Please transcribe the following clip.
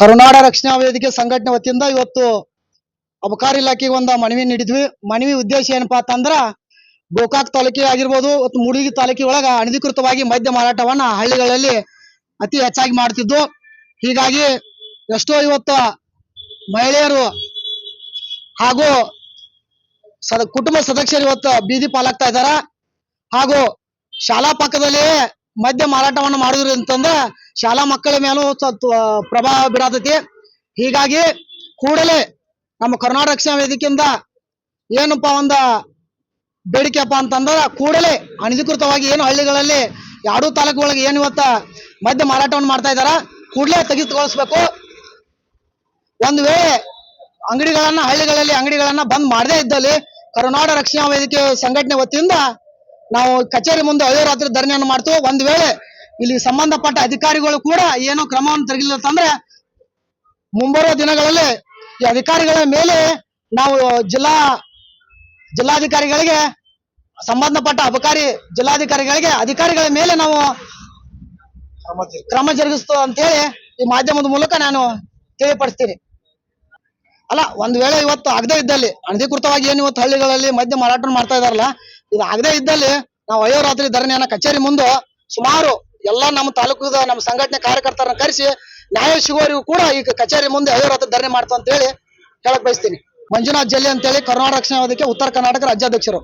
ಕರುನಾಡ ರಕ್ಷಣಾ ವೇದಿಕೆ ಸಂಘಟನೆ ವತಿಯಿಂದ ಇವತ್ತು ಅಬಕಾರಿ ಇಲಾಖೆಗೆ ಒಂದು ಮನವಿ ನೀಡಿದ್ವಿ. ಮನವಿ ಉದ್ದೇಶ ಏನಪ್ಪಾ ಅಂತಂದ್ರ ಗೋಕಾಕ್ ತಾಲೂಕಿ ಆಗಿರ್ಬೋದು ಮತ್ತು ತಾಲೂಕಿ ಒಳಗ ಅನಧಿಕೃತವಾಗಿ ಮದ್ಯ ಮಾರಾಟವನ್ನ ಹಳ್ಳಿಗಳಲ್ಲಿ ಅತಿ ಹೆಚ್ಚಾಗಿ ಮಾಡ್ತಿದ್ದು. ಹೀಗಾಗಿ ಎಷ್ಟೋ ಇವತ್ತು ಮಹಿಳೆಯರು ಹಾಗೂ ಸದ ಕುಟುಂಬ ಸದಸ್ಯರು ಇವತ್ತು ಬೀದಿ ಪಾಲಾಗ್ತಾ ಇದ್ದಾರೆ. ಹಾಗೂ ಶಾಲಾ ಪಕ್ಕದಲ್ಲಿ ಮದ್ಯ ಮಾರಾಟವನ್ನು ಮಾಡುದ್ರಿ ಅಂತಂದ್ರ ಶಾಲಾ ಮಕ್ಕಳ ಮೇಲೂ ಪ್ರಭಾವ ಬೀರತೈತಿ ಹೀಗಾಗಿ ಕೂಡಲೇ ನಮ್ಮ ಕರ್ನಾಟಕ ರಕ್ಷಣಾ ವೇದಿಕೆಯಿಂದ ಏನಪ್ಪಾ ಒಂದ ಬೇಡಿಕೆಪ್ಪ ಅಂತಂದ್ರ ಕೂಡಲೇ ಅನಧಿಕೃತವಾಗಿ ಏನು ಹಳ್ಳಿಗಳಲ್ಲಿ ಎರಡೂ ತಾಲೂಕುಗಳಿಗೆ ಏನು ಇವತ್ತ ಮದ್ಯ ಮಾರಾಟವನ್ನು ಮಾಡ್ತಾ ಇದಾರ. ಕೂಡಲೇ ತೆಗೆದುಗೊಳಿಸ್ಬೇಕು ಒಂದು ವೇಳೆ ಅಂಗಡಿಗಳನ್ನ ಹಳ್ಳಿಗಳಲ್ಲಿ ಅಂಗಡಿಗಳನ್ನ ಬಂದ್ ಮಾಡದೇ ಇದ್ದಲ್ಲಿ ಕರ್ನಾಟಕ ರಕ್ಷಣಾ ವೇದಿಕೆ ಸಂಘಟನೆ ವತಿಯಿಂದ ನಾವು ಕಚೇರಿ ಮುಂದೆ ಅಹೋರಾತ್ರಿ ಧರಣಿಯನ್ನು ಮಾಡ್ತೇವೆ, ಒಂದ್ ವೇಳೆ ಇಲ್ಲಿ ಸಂಬಂಧಪಟ್ಟ ಅಧಿಕಾರಿಗಳು ಕೂಡ ಏನು ಕ್ರಮವನ್ನು ತೆಗಿಲಿಲ್ಲ ಮುಂಬರುವ ದಿನಗಳಲ್ಲಿ ಈ ಅಧಿಕಾರಿಗಳ ಮೇಲೆ ನಾವು ಜಿಲ್ಲಾ ಜಿಲ್ಲಾಧಿಕಾರಿಗಳಿಗೆ, ಸಂಬಂಧಪಟ್ಟ ಅಬಕಾರಿ ಜಿಲ್ಲಾಧಿಕಾರಿಗಳಿಗೆ, ಅಧಿಕಾರಿಗಳ ಮೇಲೆ ನಾವು ಕ್ರಮ ಜರುಗಿಸ್ತು ಅಂತ ಹೇಳಿ ಈ ಮಾಧ್ಯಮದ ಮೂಲಕ ನಾನು ತಿಳಿಪಡಿಸ್ತೀನಿ. ಅಲ್ಲ, ಒಂದ್ ವೇಳೆ ಇವತ್ತು ಆಗದೇ ಇದ್ದಲ್ಲಿ, ಅನಧಿಕೃತವಾಗಿ ಏನು ಇವತ್ತು ಹಳ್ಳಿಗಳಲ್ಲಿ ಮದ್ಯ ಮಾರಾಟ ಮಾಡ್ತಾ ಇದಾರಲ್ಲ ಇದು ಆಗದೇ ಇದ್ದಲ್ಲಿ ನಾವು ಅಯೋರಾತ್ರಿ ಧರಣಿಯನ್ನ ಕಚೇರಿ ಮುಂದೆ ಸುಮಾರು ಎಲ್ಲ ನಮ್ಮ ತಾಲೂಕದ ನಮ್ಮ ಸಂಘಟನೆ ಕಾರ್ಯಕರ್ತರನ್ನ ಕರೆಸಿ ನ್ಯಾಯ ಸಿಗೋರಿಗೂ ಕೂಡ ಈ ಕಚೇರಿ ಮುಂದೆ ಅಯೋರಾತ್ರಿ ಧರಣಿ ಮಾಡ್ತು ಅಂತ ಹೇಳಿ ಹೇಳಕ್ ಬಯಸ್ತೀನಿ. ಮಂಜುನಾಥ್ ಜಲ್ಲಿ ಅಂತೇಳಿ ಕರ್ನಾಟಕ ರಕ್ಷಣಾ ವೇದಿಕೆ ಉತ್ತರ ಕರ್ನಾಟಕ ರಾಜ್ಯಾಧ್ಯಕ್ಷರು.